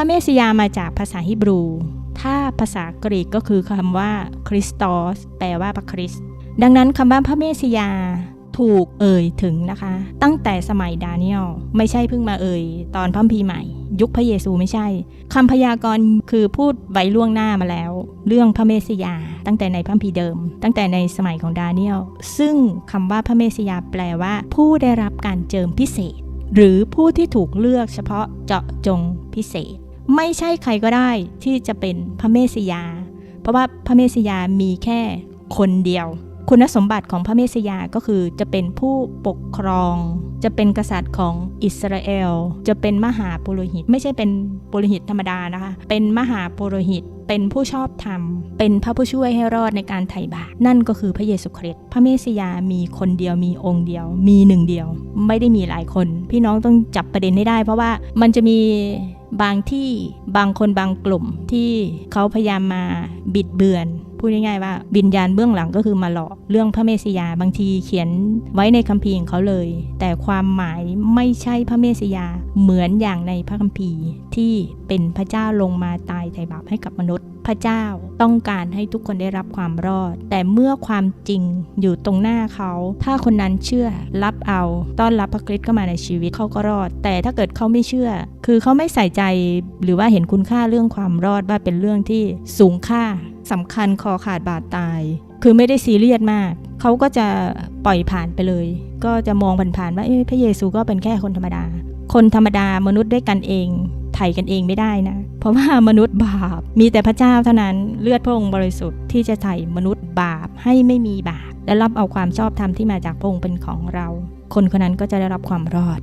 ระเมสสิยามาจากภาษาฮิบรู ถ้าภาษากรีกก็คือคำว่าคริสตอสแปลว่าพระคริสต์ดังนั้นคำว่าพระเมสสิยาถูกเอ่ยถึงนะคะ ตั้งแต่สมัยดาเนียลไม่ใช่เพิ่งมาเอ่ย ตอนพระคัมภีใหม่ ยุคพระเยซูไม่ใช่คำพยากรณ์คือพูดไว้ล่วงหน้ามาแล้ว เรื่องพระเมสสิยา ตั้งแต่ในพระคัมภีเดิม ตั้งแต่ในสมัยของดาเนียลซึ่งคำว่าพระเมสสิยาแปลว่า ผู้ได้รับการเจิมพิเศษ หรือผู้ที่ถูกเลือกเฉพาะเจาะจงพิเศษ ไม่ใช่ใครก็ได้ที่จะเป็นพระเมสยา เพราะว่าพระเมสยามีแค่คนเดียว คุณสมบัติของพระเมสยาก็คือจะเป็นผู้ปกครอง จะเป็นกษัตริย์ของอิสราเอล จะเป็นมหาปุโรหิต ไม่ใช่เป็นปุโรหิตธรรมดานะคะ เป็นมหาปุโรหิตเป็นผู้ชอบธรรม เป็นพระผู้ช่วยให้รอดในการไถ่บาปนั่นก็คือพระเยซูคริสต์พระเมสสยามีคนเดียวมีองค์เดียว มีหนึ่งเดียว ไม่ได้มีหลายคน พี่น้องต้องจับประเด็นให้ได้ เพราะว่ามันจะมี บางที่บางคนบางกลุ่มที่เขาพยายามมาบิดเบือนพูดง่ายๆว่าวิญญาณเบื้องหลังก็คือมาหลอกเรื่องพระเมสยาบางทีเขียนไว้ในคัมภีร์ของเขาเลย แต่ความหมายไม่ใช่พระเมสยาเหมือนอย่างในพระคัมภีร์ที่เป็นพระเจ้าลงมาตายไถ่บาปให้กับมนุษย์ พระเจ้าต้องการให้ทุกคนได้รับความรอด แต่เมื่อความจริงอยู่ตรงหน้าเขา ถ้าคนนั้นเชื่อรับเอาต้อนรับพระคริสต์เข้ามาในชีวิตเขาก็รอด แต่ถ้าเกิดเขาไม่เชื่อ คือเขาไม่ใส่ใจหรือว่าเห็นคุณค่าเรื่องความรอดว่าเป็นเรื่องที่สูงค่าสำคัญคอขาดบาดตาย คือไม่ได้ซีเรียสมาก เขาก็จะปล่อยผ่านไปเลย ก็จะมองผ่านๆว่าเอ้ยพระเยซูก็เป็นแค่คนธรรมดา คนธรรมดามนุษย์ด้วยกันเอง ไถ่กันเองไม่ได้นะ เพราะว่ามนุษย์บาป มีแต่พระเจ้าเท่านั้นเลือดพระองค์บริสุทธิ์ที่จะไถ่มนุษย์บาปให้ไม่มีบาปและรับเอาความชอบธรรมที่มาจากพระองค์เป็นของเรา คนคนนั้นก็จะได้รับความรอด